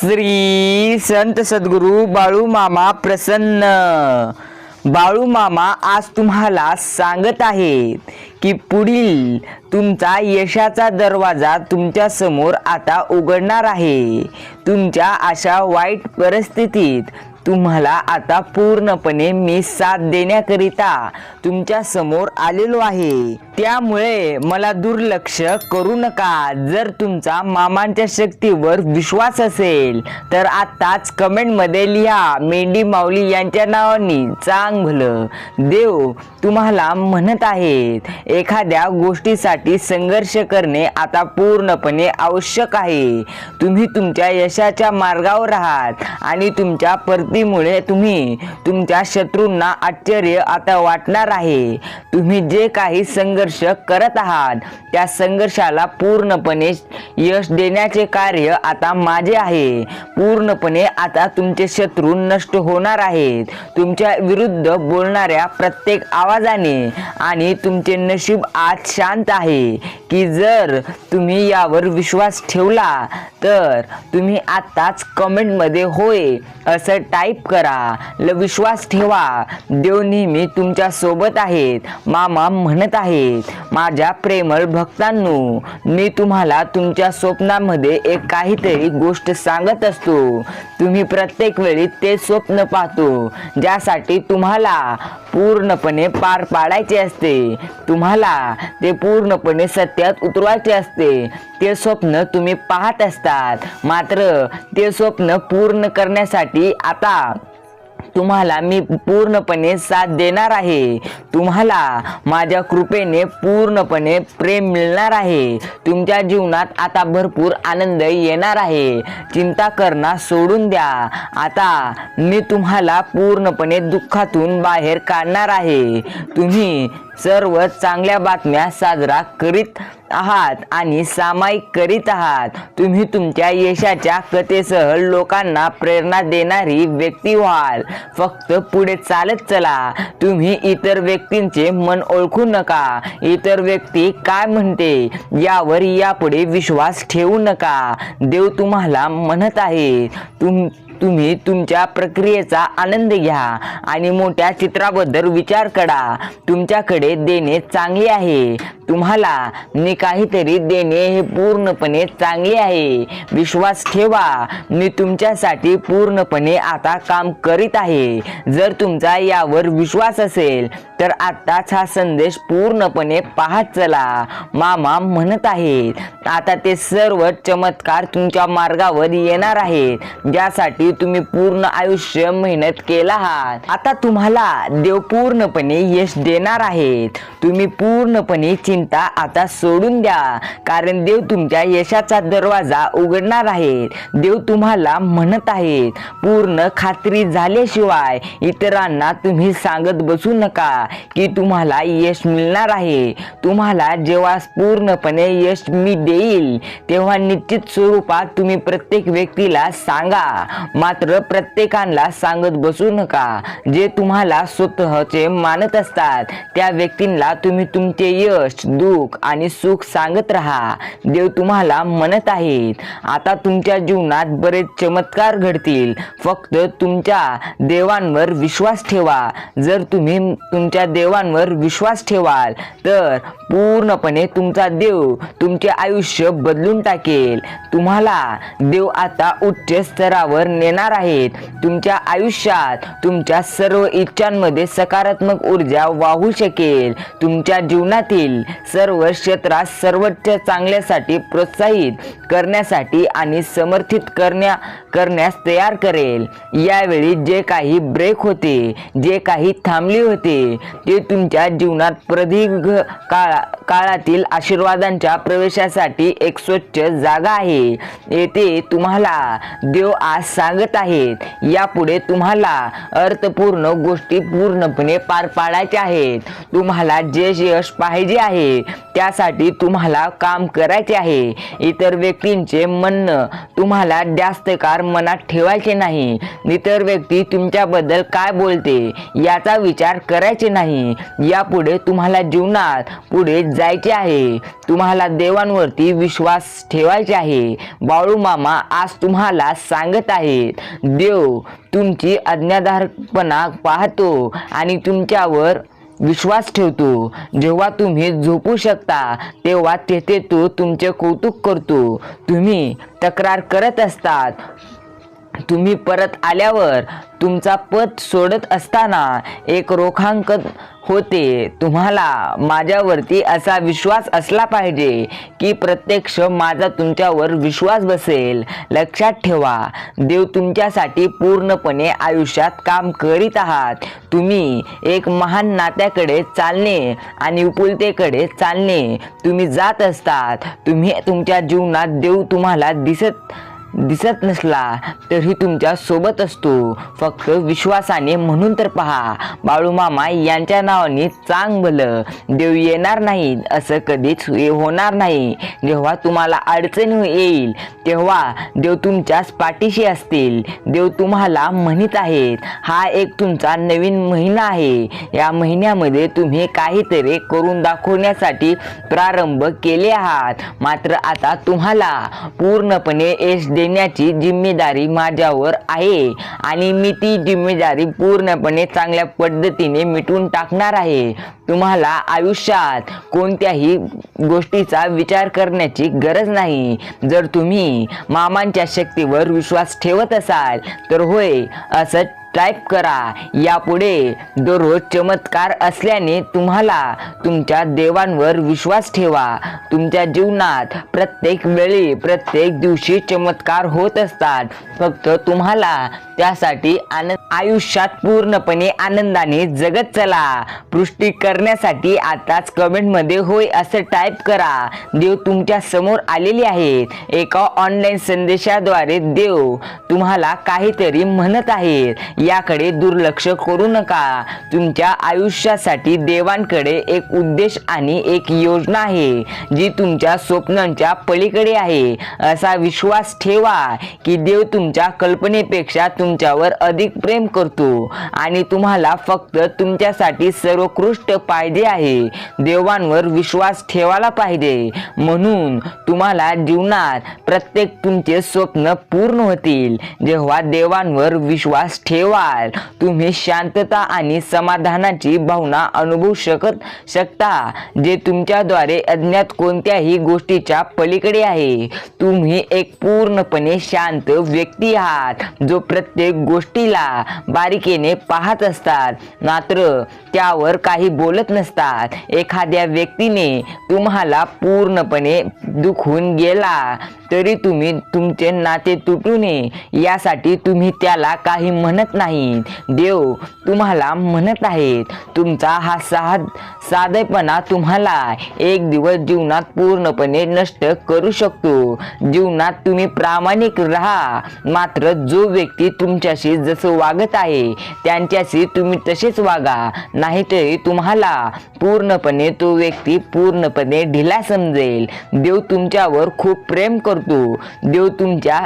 श्री संत सद्गुरू बाळू मामा प्रसन्न. बाळू मामा आज तुम्हाला सांगत आहेत की पुढील तुमचा यशाचा दरवाजा तुमच्यासमोर आता उघडणार आहे. तुमच्या अशा वाईट परिस्थितीत तुम्हाला आता पूर्णपणे मी साथ देण्याकरिता तुमच्यासमोर आलेलो आहे. त्यामुळे मला दुर्लक्ष करू नका. जर तुमचा मामांच्या शक्तीवर विश्वास असेल तर आताच कमेंटमध्ये लिहा. मेंढी माऊली यांच्या नावाने चांग भलं देव तुम्हाला म्हणत आहेत. एखाद्या गोष्टीसाठी संघर्ष करणे आता पूर्णपणे आवश्यक आहे. तुम्ही तुमच्या यशाच्या मार्गावर आहात आणि तुमच्या परतीमुळे तुम्ही तुमच्या शत्रूंना आश्चर्य आता वाटणार आहे. तुम्ही जे काही संघर्ष करत आहात त्या संघर्षाला पूर्णपणे यश देण्याचे कार्य आता माझे आहे. पूर्णपणे आता तुमचे शत्रू नष्ट होणार आहेत. तुमच्या विरुद्ध बोलणाऱ्या प्रत्येक आवाजाने आणि तुमचे नशीब आज शांत आहे की जर तुम्ही यावर विश्वास ठेवला तर तुम्ही आत्ताच कमेंटमध्ये होय असं टाईप करा. ल विश्वास ठेवा. देव नेहमी तुमच्यासोबत आहेत. मामा म्हणत आहेत. माझ्या प्रेमळ भक्तांनो मी तुम्हाला तुमच्या स्वप्नामध्ये एक काहीतरी गोष्ट सांगत असतो. तुम्ही प्रत्येक वेळी ते स्वप्न पाहतो ज्यासाठी तुम्हाला पूर्णपणे पार पाडायचे असते. तुम्हाला ते पूर्णपणे सत्यात उतरवायचे असते. ते स्वप्न तुम्ही पाहत असतात. मात्र ते स्वप्न पूर्ण करण्यासाठी आता तुम्हाला मी पूर्णपणे साथ देणार आहे. तुम्हाला माझ्या कृपेने पूर्णपणे प्रेम मिळणार आहे. तुमच्या जीवनात आता भरपूर आनंद येणार आहे. चिंता करणं सोडून द्या. आता मी तुम्हाला पूर्णपणे दुःखातून बाहेर काढणार आहे. तुम्ही सर्व चांगल्या बातम्या साजरा करीत आहात आणि सामायिक करीत आहात. तुम्ही तुमच्या यशाच्या कथेसह लोकांना प्रेरणा देणारी व्यक्ती व्हाल. फक्त पुढे चालत चला. तुम्ही इतर व्यक्तींचे मन ओळखू नका. इतर व्यक्ती काय म्हणते? यावर यापुढे विश्वास ठेवू नका. देव तुम्हाला म्हणत आहे. तुम तुम्ही तुमच्या प्रक्रियेचा आनंद घ्या आणि मोठ्या चित्राबद्दल विचार करा. तुमच्याकडे देणे चांगले आहे. तुम्हाला मी काहीतरी देणे हे पूर्णपणे चांगले आहे. विश्वास ठेवा. मी तुमच्यासाठी पूर्णपणे आता काम करीत आहे. जर तुमचा यावर विश्वास असेल तर आत्ताच हा संदेश पूर्णपणे पाहत चला. मामा म्हणत आहेत आता ते सर्व चमत्कार तुमच्या मार्गावर येणार आहेत. ज्यासाठी तुम्ही पूर्ण आयुष्य मेहनत केला आहात आता तुम्हाला देव पूर्णपणे यश देणार आहेत. तुम्ही पूर्णपणे चिंता आता सोडून द्या कारण देव तुमच्या यशाचा दरवाजा उघडणार आहे देव तुम्हाला म्हणत आहेत पूर्ण खात्री झाल्याशिवाय इतरांना तुम्ही सांगत बसू नका की तुम्हाला यश मिळणार आहे. तुम्हाला जेव्हा पूर्णपणे यश मी देईल तेव्हा निश्चित स्वरूपात तुम्ही प्रत्येक व्यक्तीला सांगा मात्र प्रत्येकाला सांगत बसू नका. जे तुम्हाला स्वतःचे मानत असतात त्या व्यक्तींना तुम्ही तुमचे यश दुःख आणि सुख सांगत राहा. देव तुम्हाला म्हणत आहेत आता तुमच्या जीवनात बरेच चमत्कार घडतील. फक्त तुमच्या देवांवर विश्वास ठेवा. जर तुम्ही तुमच्या देवांवर विश्वास ठेवाल तर पूर्णपणे तुमचा देव तुमचे आयुष्य बदलून टाकेल. तुम्हाला देव आता उच्च स्तरावर देणार आहेत. तुमच्या आयुष्यात तुमच्या सर्व इच्छांमध्ये सकारात्मक ऊर्जा वाहू शकेल. तुमच्या जीवनातील सर्व क्षेत्रात सर्वोच्च चांगल्यासाठी प्रोत्साहित करण्यासाठी आणि समर्थित करण्या करण्यास तयार करेल. यावेळी जे काही ब्रेक होते जे काही थांबले होते ते तुमच्या जीवनात प्रदीर्घ काळा काळातील आशीर्वादांच्या प्रवेशासाठी एक स्वच्छ जागा आहे. येथे तुम्हाला देव आज सांगत आहेत. यापुढे तुम्हाला अर्थपूर्ण गोष्टी पूर्णपणे पार पाडायच्या आहेत. तुम्हाला जे यश पाहिजे आहे त्यासाठी तुम्हाला काम करायचे आहे. इतर व्यक्तींचे म्हणणं तुम्हाला जास्तकार मनात ठेवायचे नाही. इतर व्यक्ती तुमच्याबद्दल काय बोलते याचा विचार करायचे नाही. यापुढे तुम्हाला जीवनात पुढे जायचे आहे. तुम्हाला देवांवरती विश्वास ठेवायचे आहे. बाळू मामा आज तुम्हाला सांगत आहेत देव तुमची अज्ञाधारपणा पाहतो आणि तुमच्यावर विश्वास ठेवतो. जेव्हा तुम्ही झोपू शकता तेव्हा तेथे तो तुमचे कौतुक करतो. तुम्ही तक्रार करत असतात. तुम्ही परत आल्यावर तुमचा पद सोडत असताना एक रोखांकन होते. तुम्हाला माझ्यावरती असा विश्वास असला पाहिजे की प्रत्यक्ष माझा तुमच्यावर विश्वास बसेल. लक्षात ठेवा देव तुमच्यासाठी पूर्णपणे आयुष्यात काम करीत आहात. तुम्ही एक महान नात्याकडे चालणे आणि उपुलतेकडे चालणे. तुम्ही जात असतात. तुम्ही तुमच्या जीवनात देव तुम्हाला दिसत दिसत नसला तरी तुमच्यासोबत असतो. फक्त विश्वासाने म्हणून तर पहा. बाळूमामा यांच्या नावाने चांग भलं देव येणार नाही असं कधीच होणार नाही. जेव्हा तुम्हाला अडचण येईल तेव्हा देव तुमच्याच पाठीशी असतील. देव तुम्हाला म्हणत आहेत हा एक तुमचा नवीन महिना आहे. या महिन्यामध्ये तुम्ही काहीतरी करून दाखवण्यासाठी प्रारंभ केले आहात. मात्र आता तुम्हाला पूर्णपणे यश देण्याची जिम्मेदारी माझ्यावर आहे आणि मी ती जिम्मेदारी पूर्णपणे चांगल्या पद्धतीने मिटवून टाकणार आहे. तुम्हाला आयुष्यात कोणत्याही गोष्टीचा विचार करण्याची गरज नाही. जर तुम्ही मामांच्या शक्तीवर विश्वास ठेवत असाल तर होय असं टाईप करा. यापुढे दररोज चमत्कार असल्याने तुम्हाला तुमच्या देवांवर विश्वास ठेवा. तुमच्या जीवनात प्रत्येक वेळी प्रत्येक दिवशी चमत्कार होत असतात. फक्त तुम्हाला त्यासाठी आनंद आयुष्यात पूर्णपणे आनंदाने जगत चला. पुष्टी करण्यासाठी आताच कमेंटमध्ये होय असं टाईप करा. देव तुमच्यासमोर आलेले आहेत. एका ऑनलाईन संदेशाद्वारे देव तुम्हाला काहीतरी म्हणत आहेत. याकडे दुर्लक्ष करू नका. तुमच्या आयुष्यासाठी देवांकडे एक उद्देश आणि एक योजना आहे जी तुमच्या स्वप्नांच्या पलीकडे आहे. असा विश्वास ठेवा की देव तुमच्या कल्पनेपेक्षा तुमच्यावर अधिक प्रेम करतो आणि तुम्हाला फक्त तुमच्यासाठी सर्वोत्कृष्ट पाहिजे आहे. देवांवर विश्वास ठेवायला पाहिजे. म्हणून तुम्हाला जीवनात प्रत्येक तुमचे स्वप्न पूर्ण होतील. जेव्हा देवांवर विश्वास ठेवा व्हाल तुम्ही शांतता आणि समाधानाची भावना अनुभवू शकत शकता जे तुमच्याद्वारे अज्ञात कोणत्याही गोष्टीच्या पलीकडे आहे. तुम्ही एक पूर्णपणे शांत व्यक्ती आहात जो प्रत्येक गोष्टीला बारीकेने पाहत असतात. मात्र त्यावर काही बोलत नसतात. एखाद्या व्यक्तीने तुम्हाला पूर्णपणे दुखून गेला तरी तुम्ही तुमचे नाते तुटू नये. यासाठी तुम्ही त्याला काही म्हणत नाही देव तुम्हाला म्हणत आहेत. तुमचा हा साध साधेपणा तुम्हाला एक दिवस जीवनात पूर्णपणे नष्ट करू शकतो. जीवनात तुम्ही प्रामाणिक राहा. मात्र जो व्यक्ती तुमच्याशी जसं वागत आहे त्यांच्याशी तुम्ही तसेच वागा. नाहीतरी तुम्हाला पूर्णपणे तो व्यक्ती पूर्णपणे ढिला समजेल. देव तुमच्यावर खूप प्रेम करतो. देव तुमच्या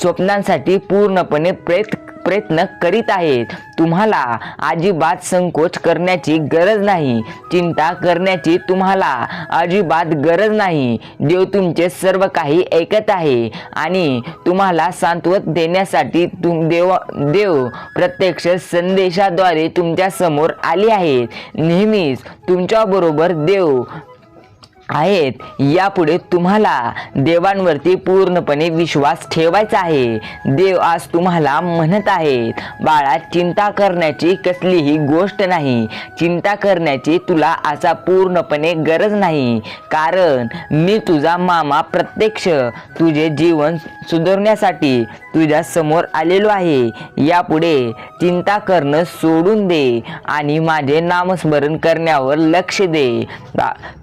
स्वप्नांसाठी पूर्णपणे प्रयत्न प्रयत्न करीत आहेत. तुम्हाला अजिबात संकोच करण्याची गरज नाही. चिंता करण्याची तुम्हाला अजिबात गरज नाही. देव तुमचे सर्व काही ऐकत आहे आणि तुम्हाला सांत्वत देण्यासाठी तुम देव देव प्रत्यक्ष संदेशाद्वारे तुमच्यासमोर आले आहेत. नेहमीच तुमच्याबरोबर देव आहेत. यापुढे तुम्हाला देवांवरती पूर्णपणे विश्वास ठेवायचा आहे. देव आज तुम्हाला म्हणत आहेत बाळा चिंता करण्याची कसलीही गोष्ट नाही. चिंता करण्याची तुला असा पूर्णपणे गरज नाही. कारण मी तुझा मामा प्रत्यक्ष तुझे जीवन सुधारण्यासाठी तुझ्या समोर आलेलो आहे. यापुढे चिंता करणं सोडून दे आणि माझे नामस्मरण करण्यावर लक्ष दे.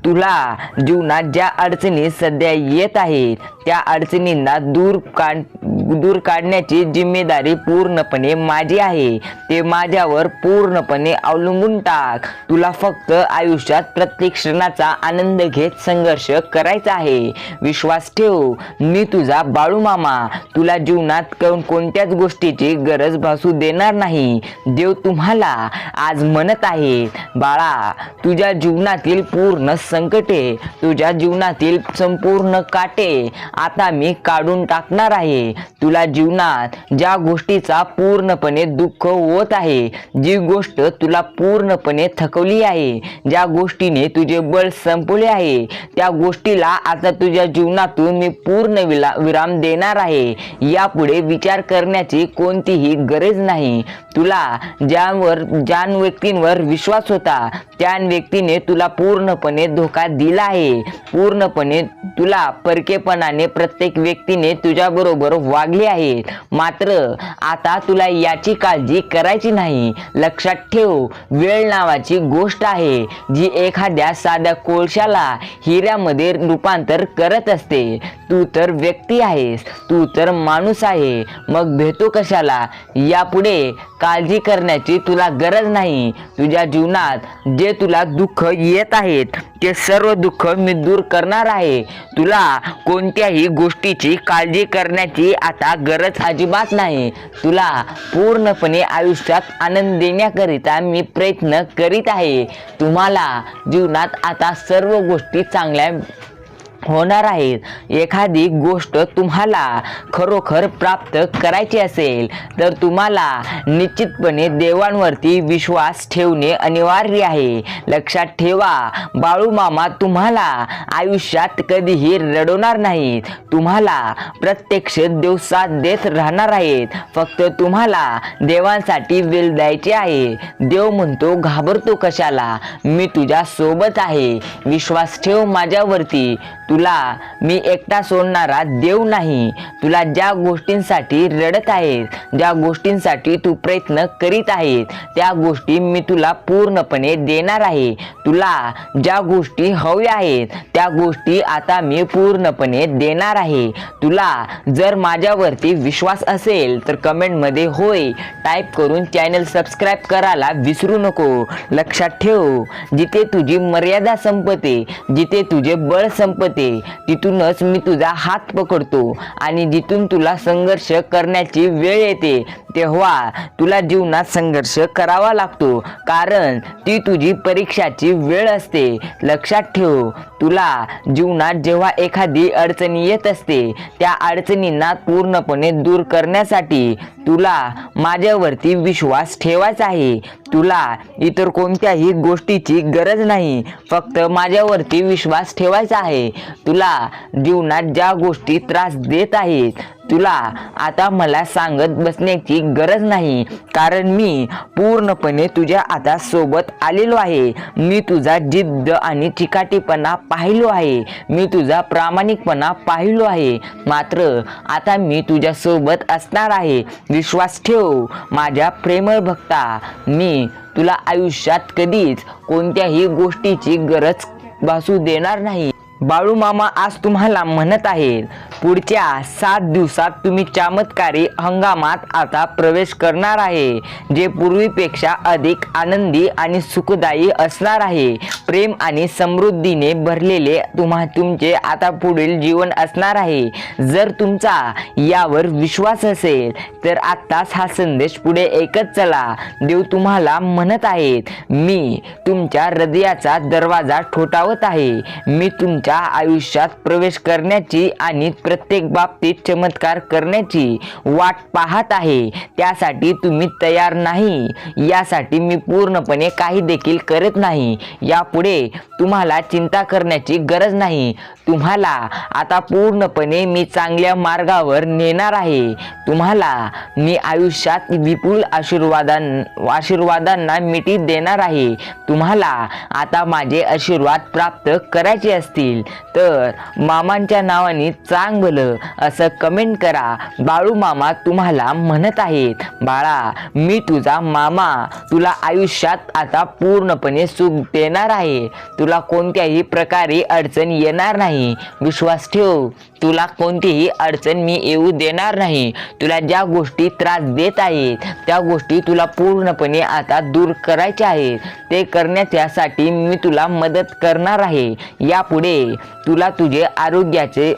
तुला जीवनात ज्या अडचणी सध्या येत आहेत त्या अडचणींना दूर काढ दूर काढण्याची जिम्मेदारी पूर्णपणे माझी आहे. ते माझ्यावर पूर्णपणे अवलंबून टाक. तुला फक्त आयुष्यात प्रत्येक क्षणाचा आनंद घेत संघर्ष करायचा आहे. विश्वास ठेव. मी तुझा बाळू मामा तुला जीवनात कोण कोणत्याच गोष्टीची गरज भासू देणार नाही. देव तुम्हाला आज म्हणत आहे बाळा तुझ्या जीवनातील पूर्ण संकटे तुझ्या जीवनातील संपूर्ण काटे आता मी काढून टाकणार आहे. तुला जीवनात ज्या गोष्टीचा पूर्णपणे दुःख होत आहे जी गोष्ट तुला पूर्णपणे थकवली आहे ज्या गोष्टीने तुझे बळ संपवले आहे त्या गोष्टीला आता तुझ्या जीवनातून मी पूर्ण विला विराम देणार आहे. यापुढे विचार करण्याची कोणतीही गरज नाही. तुला ज्यावर ज्या व्यक्तींवर विश्वास होता त्या व्यक्तीने तुला पूर्णपणे धोका दिला आहे. पूर्णपणे तुला परकेपणाने प्रत्येक व्यक्तीने तुझ्या बरोबर वागले आहे. मात्र आता तुला याची काळजी करायची नाही. लक्षात ठेव वेळ नावाची गोष्ट आहे जी एखाद्या साध्या कोळशाला हिऱ्यामध्ये रूपांतर करत असते. तू तर व्यक्ती आहेस तू तर माणूस आहे. मग भेटू कशाला? यापुढे काळजी करण्याची तुला गरज नाही. तुझ्या जीवनात जे तुला दुःख येत आहेत ते सर्व दुःख मी दूर करणार आहे. तुला कोणत्याही गोष्टीची काळजी करण्याची आता गरज अजिबात नाही. तुला पूर्णपणे आयुष्यात आनंद देण्याकरिता मी प्रयत्न करीत आहे. तुम्हाला जीवनात आता सर्व गोष्टी चांगल्या होणार आहेत एखादी गोष्ट तुम्हाला खरोखर प्राप्त करायची असेल तर तुम्हाला निश्चितपणे देवांवरती विश्वास ठेवणे अनिवार्य आहे. लक्षात ठेवा बाळू मामा तुम्हाला आयुष्यात कधीही रडवणार नाहीत. तुम्हाला प्रत्यक्ष दिवसात देत राहणार आहेत. फक्त तुम्हाला देवांसाठी वेल द्यायची आहे. देव म्हणतो घाबरतो कशाला? मी तुझ्या सोबत आहे. विश्वास ठेव माझ्यावरती. तुला मी एकटा सोडणारा देव नाही. तुला ज्या गोष्टींसाठी रडत आहेस ज्या गोष्टींसाठी तू प्रयत्न करीत आहेस त्या गोष्टी मी तुला पूर्णपणे देणार आहे. तुला ज्या गोष्टी हव्या आहेत त्या गोष्टी आता मी पूर्णपणे देणार आहे. तुला जर माझ्यावरती विश्वास असेल तर कमेंटमध्ये होय टाईप करून चॅनल सबस्क्राईब करायला विसरू नको. लक्षात ठेव जिथे तुझी मर्यादा संपते जिथे तुझे बळ संपते तिथूनच मी तुझा हात पकडतो आणि जिथून तुला संघर्ष करण्याची वेळ येते तेव्हा तुला जीवनात संघर्ष करावा लागतो. कारण ती तुझी परीक्षाची वेळ असते. लक्षात ठेव तुला जीवनात जेव्हा एखादी अडचणी येत असते त्या अडचणींना पूर्णपणे दूर करण्यासाठी तुला माझ्यावरती विश्वास ठेवायचा आहे. तुला इतर कोणत्याही गोष्टीची गरज नाही. फक्त माझ्यावरती विश्वास ठेवायचा आहे. तुला जीवनात ज्या गोष्टी त्रास देत आहेत तुला आता मला सांगत बसण्याची गरज नाही. कारण मी पूर्णपणे तुझ्या आता सोबत आलेलो आहे. मी तुझा जिद्द आणि चिकाटीपणा पाहिलो आहे. मी तुझा प्रामाणिकपणा पाहिलो आहे. मात्र आता मी तुझ्या सोबत असणार आहे. विश्वास ठेव माझ्या प्रेमळ भक्ता. मी तुला आयुष्यात कधीच कोणत्याही गोष्टीची गरज भासू देणार नाही. बाळू मामा आज तुम्हाला म्हणत आहेत पुढच्या सात दिवसात तुम्ही चमत्कारी हंगामात आता प्रवेश करणार आहे जे पूर्वीपेक्षा अधिक आनंदी आणि सुखदायी असणार आहे. प्रेम आणि समृद्धीने भरलेले तुम्हा तुमचे आता पुढील जीवन असणार आहे. जर तुमचा यावर विश्वास असेल तर आत्ताच हा संदेश पुढे एकच चला. देव तुम्हाला म्हणत आहेत मी तुमच्या हृदयाचा दरवाजा ठोठावत आहे. मी तुमच्या आयुष्यात प्रवेश करण्याची आणि प्र प्रत्येक बाबतीत चमत्कार करण्याची वाट पाहत आहे. त्यासाठी तुम्ही तयार नाही. यासाठी मी पूर्णपणे काही देखील करत नाही. यापुढे तुम्हाला चिंता करण्याची गरज नाही. तुम्हाला आता पूर्णपणे मी चांगल्या मार्गावर नेणार आहे. तुम्हाला मी आयुष्यात विपुल आशीर्वादां आशीर्वादांना मिठी देणार आहे. तुम्हाला आता माझे आशीर्वाद प्राप्त करायचे असतील. तर मामांच्या नावाने चांग भलं असं कमेंट करा. बाळू मामा तुम्हाला म्हणत आहेत. बाळा मी तुझा मामा. तुला आयुष्यात आता पूर्णपणे सुख देणार आहे. तुला कोणत्याही प्रकारे अडचण येणार नाही. विश्वास ठेव. तुला कोणतीही अडचण मी येऊ देणार नाही. तुला ज्या गोष्टी त्रास देत आहेत त्या गोष्टी तुला पूर्णपणे आता दूर करायच्या आहेत. ते करण्याच्यासाठी मी तुला मदत करणार आहे. यापुढे तुला तुझे आरोग्याचे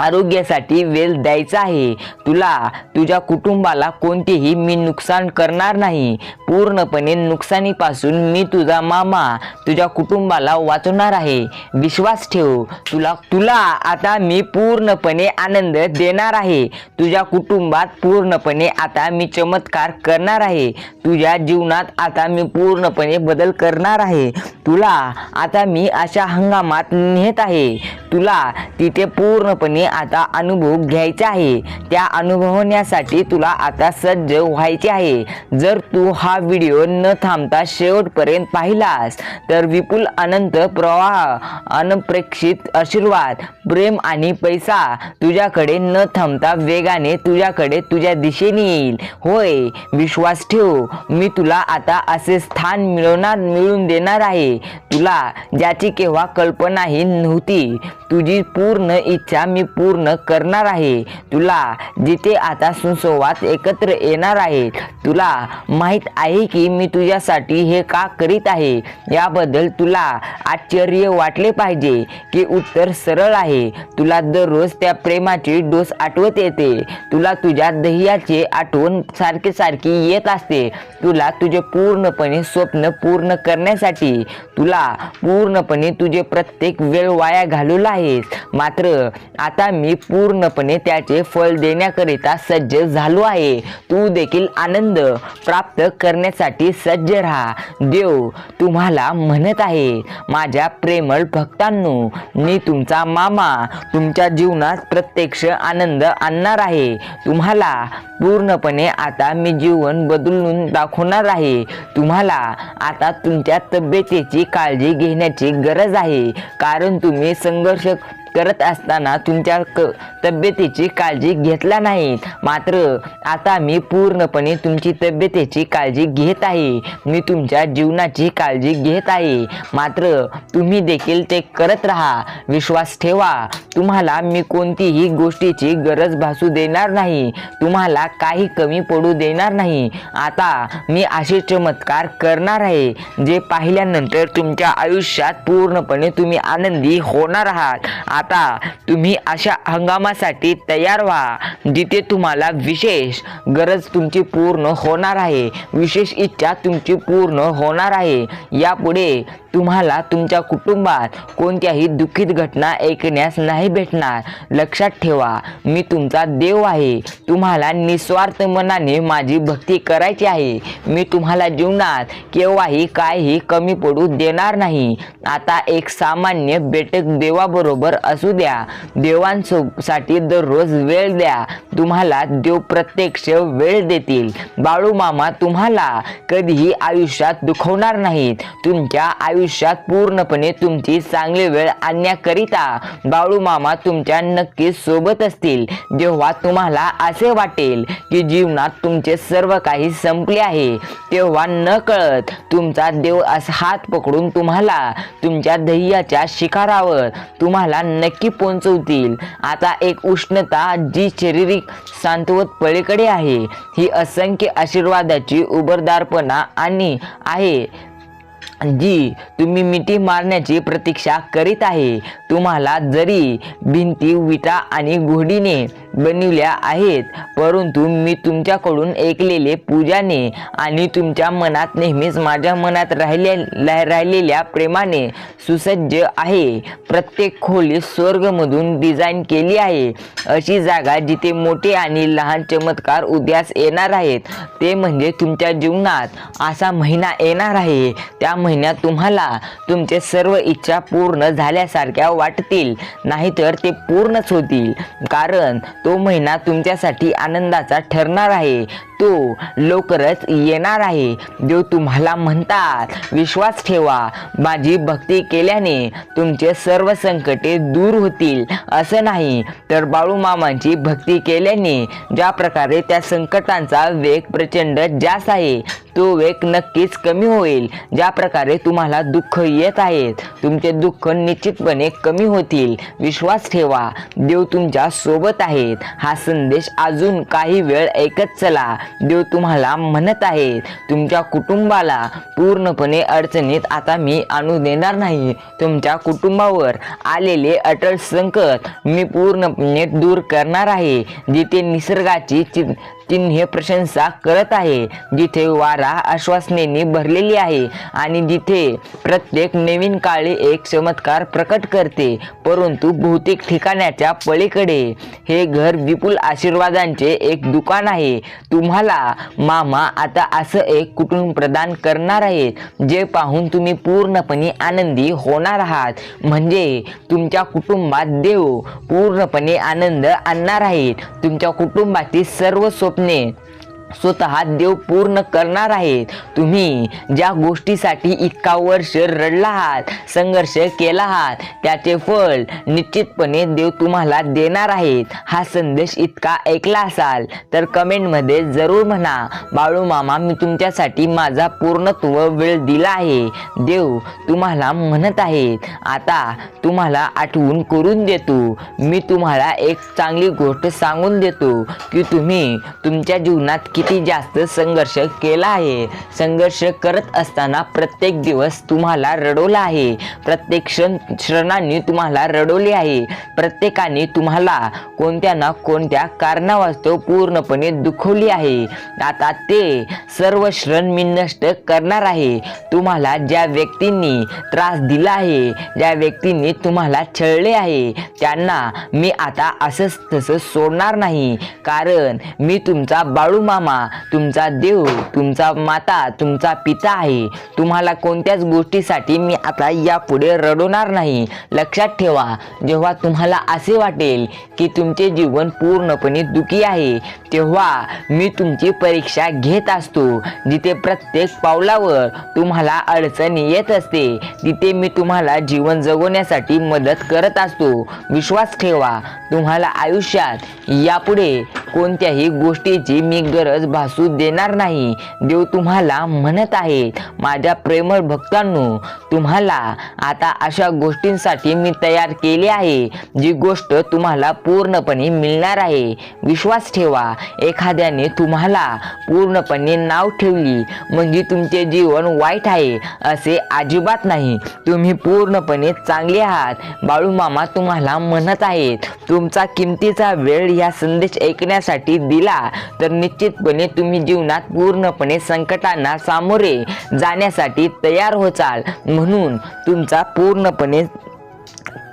आरोग्यासाठी वेळ द्यायचा आहे. तुला तुझ्या कुटुंबाला कोणतेही मी नुकसान करणार नाही. पूर्णपणे नुकसानीपासून मी तुझा मामा तुझ्या कुटुंबाला वाचवणार आहे. विश्वास ठेव. तुला तुला आता मी पूर्णपणे आनंद देणार आहे. तुझ्या कुटुंबात पूर्णपणे आता मी चमत्कार करणार आहे. तुझ्या जीवनात आता मी पूर्णपणे बदल करणार आहे. तुला आता मी अशा हंगामात नेत आहे. तुला तिथे पूर्णपणे आता अनुभव घ्यायचा आहे. त्या अनुभवण्यासाठी तुला आता सज्ज व्हायचे आहे. जर तू हा व्हिडिओ न थांबता शेवटपर्यंत पाहिलास तर विपुल अनंत प्रवाह अनप्रेक्षित आशीर्वाद प्रेम आणि पैसा तुझ्याकडे न थांबता वेगाने तुझ्याकडे तुझ्या दिशेने येईल. होय विश्वास ठेव मी तुला आता असे स्थान मिळवणार मिळून देणार आहे. तुला ज्याची केव्हा कल्पनाही नव्हती. तुझी पूर्ण इच्छा मी पूर्ण करणार आहे. तुला जिथे आता सुसंवाद एकत्र येणार आहे तुला माहीत आहे की मी तुझ्यासाठी हे का करीत आहे? याबद्दल तुला आश्चर्य वाटले पाहिजे की उत्तर सरळ आहे. तुला दररोज त्या प्रेमाची डोस आठवत येते. तुला तुझ्या दह्याची आठवण सारखी सारखी येत असते. तुला तुझे पूर्णपणे स्वप्न पूर्ण करण्यासाठी तुला पूर्णपणे तुझे प्रत्येक वेळ वाया घालवला आहेस मात्र आता मी पूर्णपणे त्याचे फळ देण्याकरिता सज्ज झालो आहे. तू देखील आनंद प्राप्त करण्यासाठी सज्ज राहा. देव तुम्हाला म्हणत आहे माझ्या प्रेमळ भक्तांनो मी तुमचा मामा तुमच्या जीवनात प्रत्यक्ष आनंद आणणार आहे. तुम्हाला पूर्णपणे आता मी जीवन बदलून दाखवणार आहे. तुम्हाला आता तुमच्या तब्येतीची काळजी काळजी घेण्याची गरज आहे. कारण तुम्ही संघर्ष करत असताना तुमच्या क तब्येतीची काळजी घेतला नाही मात्र आता मी पूर्णपणे तुमची तब्येतीची काळजी घेत आहे. मी तुमच्या जीवनाची काळजी घेत आहे. मात्र तुम्ही देखील ते करत राहा. विश्वास ठेवा. तुम्हाला मी कोणतीही गोष्टीची गरज भासू देणार नाही. तुम्हाला काही कमी पडू देणार नाही. आता मी असे चमत्कार करणार आहे जे पाहिल्यानंतर तुमच्या आयुष्यात पूर्णपणे तुम्ही आनंदी होणार आहात. आता तुम्ही अशा हंगामासाठी तयार व्हा जिथे तुम्हाला विशेष गरज तुमची पूर्ण होणार आहे. विशेष इच्छा तुमची पूर्ण होणार आहे. यापुढे तुम्हाला तुमच्या कुटुंबात कोणत्याही दुःखित घटना ऐकण्यास नाही भेटणार. लक्षात ठेवा मी तुमचा देव आहे. तुम्हाला निस्वार्थ मनाने माझी भक्ती करायची आहे. मी तुम्हाला जीवनात केव्हाही काहीही कमी पडू देणार नाही. आता एक सामान्य बेटक देवाबरोबर असू द्या देवांसाठी दररोज वेळ द्या तुम्हाला देव प्रत्यक्ष वेळ देतील. बाळू मामा तुम्हाला कधीही आयुष्यात दुखवणार नाहीत. तुमच्या आयुष्यात पूर्णपणे तुमची चांगली वेळ आणण्याकरिता बाळू मामा तुमच्या नक्कीच सोबत असतील. जेव्हा तुम्हाला असे वाटेल की जीवनात तुमचे सर्व काही संपले आहे तेव्हा न कळत तुमचा देव असा हात पकडून तुम्हाला तुमच्या ध्येयाच्या शिकारावर तुम्हाला नक्की पोहोचवतील. आता एक उष्णता जी शारीरिक सांत्वत पलीकडे आहे ही असंख्य आशीर्वादाची उबरदारपणा आणि आहे. जी तुम्ही मिठी मारण्याची प्रतीक्षा करीत आहे तुम्हाला जरी भिंती विटा आणि घोडीने बनविल्या आहेत परंतु मी तुमच्याकडून ऐकलेले पूजाने आणि तुमच्या मनात नेहमीच माझ्या मनात राहिले राहिलेल्या प्रेमाने सुसज्ज आहे. प्रत्येक खोली स्वर्गमधून डिझाईन केली आहे. अशी जागा जिथे मोठे आणि लहान चमत्कार उद्यास येणार आहेत ते म्हणजे तुमच्या जीवनात असा महिना येणार आहे. त्या महिन्यात तुम्हाला तुमचे सर्व इच्छा पूर्ण झाल्यासारख्या वाटतील. नाहीतर ते पूर्णच होतील. कारण तो महिना तुमच्यासाठी आनंदाचा ठरणार आहे. तो लवकरच येणार आहे. देव तुम्हाला म्हणतात विश्वास ठेवा माझी भक्ती केल्याने तुमचे सर्व संकटे दूर होतील. असं नाही. तर बाळूमामांची भक्ती केल्याने ज्या प्रकारे त्या संकटांचा वेग प्रचंड जास्त आहे तो वेग नक्कीच कमी होईल. ज्या प्रकारे तुम्हाला दुःख येत आहेत तुमचे दुःख निश्चितपणे कमी होतील. विश्वास ठेवा देव तुमच्यासोबत आहेत. हा संदेश अजून काही वेळ ऐकत चला. देव तुम्हाला म्हणत आहे तुमच्या कुटुंबाला पूर्णपणे अडचणीत आता मी आणू देणार नाही. तुमच्या कुटुंबावर आलेले अटल संकट मी पूर्णपणे दूर करणार आहे. जिथे निसर्गाची चिन्हे प्रशंसा करत आहे. जिथे वारा आश्वासनेने भरलेली आहे आणि जिथे प्रत्येक नवीन काळी एक चमत्कार प्रकट करते परंतु बहुतेक ठिकाणाच्या पलीकडे हे घर विपुल आशीर्वादांचे एक दुकान आहे. तुम्हाला मामा आता असं एक कुटुंब प्रदान करणार आहेत जे पाहून तुम्ही पूर्णपणे आनंदी होणार आहात. म्हणजे तुमच्या कुटुंबात देव पूर्णपणे आनंद आणणार आहेत. तुमच्या कुटुंबातील सर्व स्वप्न स्वप्ने स्वतः देव पूर्ण करणार आहेत. तुम्ही ज्या गोष्टीसाठी इतका वर्ष रडला आहात संघर्ष केला आहात त्याचे फळ निश्चितपणे देव तुम्हाला देणार आहेत. हा संदेश इतका ऐकला असाल तर कमेंटमध्ये जरूर म्हणा. बाळू मामा मी तुमच्यासाठी माझा पूर्णत्व वेळ दिला आहे. देव तुम्हाला म्हणत आहेत. आता तुम्हाला आठवून करून देतो. मी तुम्हाला एक चांगली गोष्ट सांगून देतो की तुम्ही तुमच्या जीवनात किती जास्त संघर्ष केला आहे? संघर्ष करत असताना प्रत्येक दिवस तुम्हाला रडवला आहे. प्रत्येक क्षण क्षणांनी तुम्हाला रडवले आहे. प्रत्येकाने तुम्हाला कोणत्या ना कोणत्या कारणावास्तव पूर्णपणे दुखवली आहे. आता ते सर्व क्षण मी नष्ट करणार आहे. तुम्हाला ज्या व्यक्तींनी त्रास दिला आहे ज्या व्यक्तींनी तुम्हाला छळले आहे त्यांना मी आता असंच तसं सोडणार नाही. कारण मी तुमचा बाळू मामा तुमचा देव तुमचा माता तुमचा पिता आहे. तुम्हाला कोणत्याच गोष्टीसाठी मी आता यापुढे रडवणार नाही. लक्षात ठेवा जेव्हा तुम्हाला असे वाटेल की तुमचे जीवन पूर्णपणे दुखी आहे तेव्हा मी तुमची परीक्षा घेत असतो. जिथे प्रत्येक पावलावर तुम्हाला अडचण येत असते तिथे मी तुम्हाला जीवन जगवण्यासाठी मदत करत असतो. विश्वास ठेवा तुम्हाला आयुष्यात यापुढे कोणत्याही गोष्टीची मी गरज भासू देणार नाही. देव तुम्हाला म्हणत आहेत माझ्या प्रेमळ भक्तांनो तुम्हाला आता अशा गोष्टींसाठी मी तयार केले आहे जी गोष्ट तुम्हाला पूर्णपणे मिळणार आहे. विश्वास ठेवा एखाद्याने तुम्हाला पूर्णपणे नाव ठेवली म्हणजे तुमचे जीवन वाईट आहे असे अजिबात नाही. तुम्ही पूर्णपणे चांगले आहात. बाळू मामा तुम्हाला म्हणत आहेत तुमचा किमतीचा वेळ या संदेश ऐकण्यासाठी दिला तर निश्चितपणे तुम्ही जीवनात पूर्णपणे संकटांना सामोरे जाण्यासाठी तयार होचाल. म्हणून तुमचा पूर्णपणे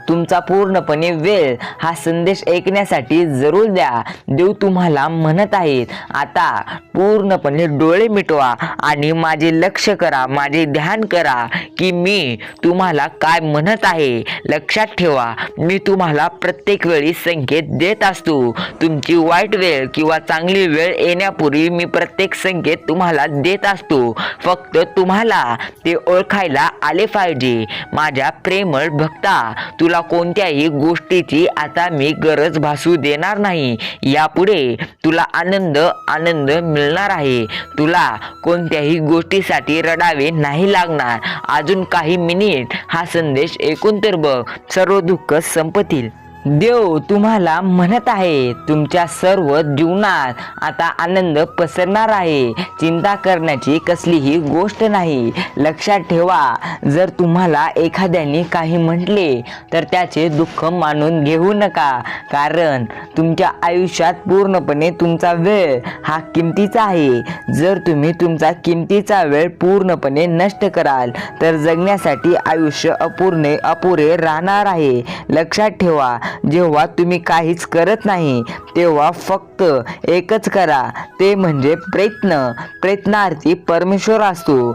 तुमचा पूर्णपणे वेळ हा संदेश ऐकण्यासाठी जरूर द्या. देव तुम्हाला म्हणत आहेत आता पूर्णपणे डोळे मिटवा आणि माझे लक्ष करा माझे ध्यान करा की मी तुम्हाला काय म्हणत आहे. लक्षात ठेवा मी तुम्हाला प्रत्येक वेळी संकेत देत असतो. तुमची वाईट वेळ किंवा चांगली वेळ येण्यापूर्वी मी प्रत्येक संकेत तुम्हाला देत असतो. फक्त तुम्हाला ते ओळखायला आले पाहिजे. माझ्या प्रेमळ भक्ता तुला कोणत्याही गोष्टीची आता मी गरज भासू देणार नाही. यापुढे तुला आनंद आनंद मिळणार आहे. तुला कोणत्याही गोष्टीसाठी रडावे नाही लागणार. अजून काही मिनिट हा संदेश ऐकून तर बघ. सर्व दुःख संपतील. देव तुम्हाला म्हणत आहे तुमच्या सर्व जीवनात आता आनंद पसरणार आहे. चिंता करण्याची कसलीही गोष्ट नाही. लक्षात ठेवा जर तुम्हाला एखाद्याने काही म्हटले तर त्याचे दुःख मानून घेऊ नका. कारण तुमच्या आयुष्यात पूर्णपणे तुमचा वेळ हा किमतीचा आहे. जर तुम्ही तुमचा किमतीचा वेळ पूर्णपणे नष्ट कराल तर जगण्यासाठी आयुष्य अपूर्ण अपुरे राहणार आहे. लक्षात ठेवा जेव्हा तुम्ही काहीच करत नाही तेव्हा फक्त एकच करा. ते म्हणजे प्रयत्न. प्रयत्नार्थी परमेश्वर असतो.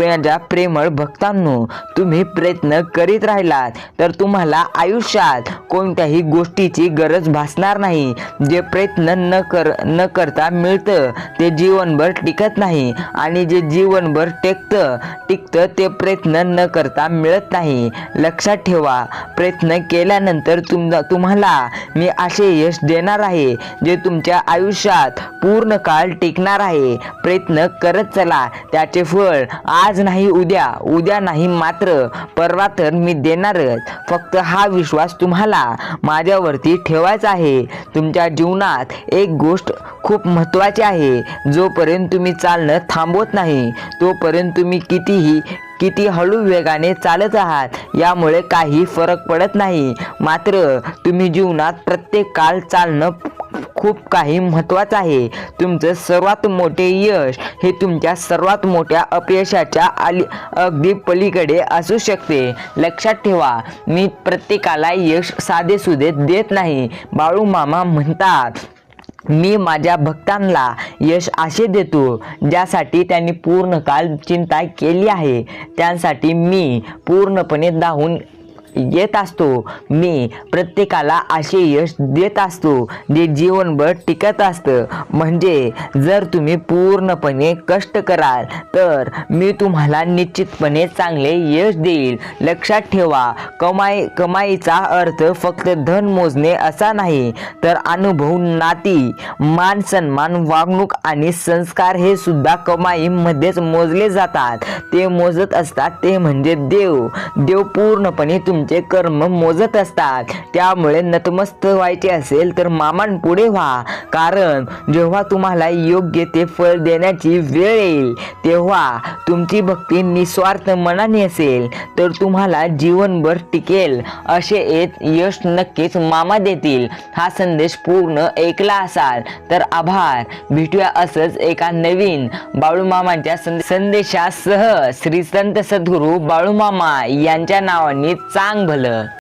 माझ्या प्रेमळ भक्तांनो तुम्ही प्रयत्न करीत राहिलात तर तुम्हाला आयुष्यात कोणत्याही गोष्टीची गरज भासणार नाही. जे प्रयत्न न कर न करता मिळतं ते जीवनभर टिकत नाही. आणि जे जीवनभर टिकतं टिकतं ते प्रयत्न न करता मिळत नाही. लक्षात ठेवा प्रयत्न केल्यानंतर तुम तुम्हाला मी असे यश देणार आहे जे तुमच्या आयुष्यात पूर्ण काळ टिकणार आहे. प्रयत्न करत चला त्याचे फळ आज नाही उद्या उद्या नाही मात्र परवा तर मी देणारच. फक्त हा विश्वास तुम्हाला माझ्यावरती ठेवायचा आहे. तुमच्या जीवनात एक गोष्ट खूप महत्त्वाची आहे. जोपर्यंत तुम्ही चालणं थांबवत नाही तोपर्यंत तुम्ही कितीही किती हळू वेगाने चालत आहात यामुळे काही फरक पडत नाही. मात्र तुम्ही जीवनात प्रत्येक काळ चालणं खूप काही महत्त्वाचं आहे. तुमचं सर्वात मोठे यश हे तुमच्या सर्वात मोठ्या अपयशाच्या आली अगदी पलीकडे असू शकते. लक्षात ठेवा मी प्रत्येकाला यश साधेसुधे देत नाही. बाळू मामा म्हणतात मी माझ्या भक्तांना यश असे देतो ज्यासाठी त्यांनी पूर्ण काल चिंता केली आहे. त्यांसाठी मी पूर्णपणे धावून येत असतो. मी प्रत्येकाला असे यश देत असतो जे जीवनभर टिकत असतं. म्हणजे जर तुम्ही पूर्णपणे कष्ट कराल तर मी तुम्हाला निश्चितपणे चांगले यश देईल. लक्षात ठेवा कमाई कमाईचा अर्थ फक्त धन मोजणे असा नाही तर अनुभव नाती मान सन्मान वागणूक आणि संस्कार हे सुद्धा कमाईमध्येच मोजले जातात. ते मोजत असतात ते म्हणजे देव. देव पूर्णपणे तुमचे कर्म मोजत असतात. त्यामुळे नतमस्त व्हायचे असेल तर मामांपुढे व्हा. कारण जेव्हा तुम्हाला योग्य ते फळ देण्याची वेळ येईल तेव्हा तुमची भक्ती निस्वार्थ मनाने असेल तर तुम्हाला जीवनभर टिकेल. असे एक यश नक्कीच मामा देतील. हा संदेश पूर्ण ऐकला असाल तर आभार. भेटूया असंच एका नवीन बाळूमामांच्या संदे- संदेशासह. श्री संत सद्गुरू बाळूमामा यांच्या नावाने चांग भलं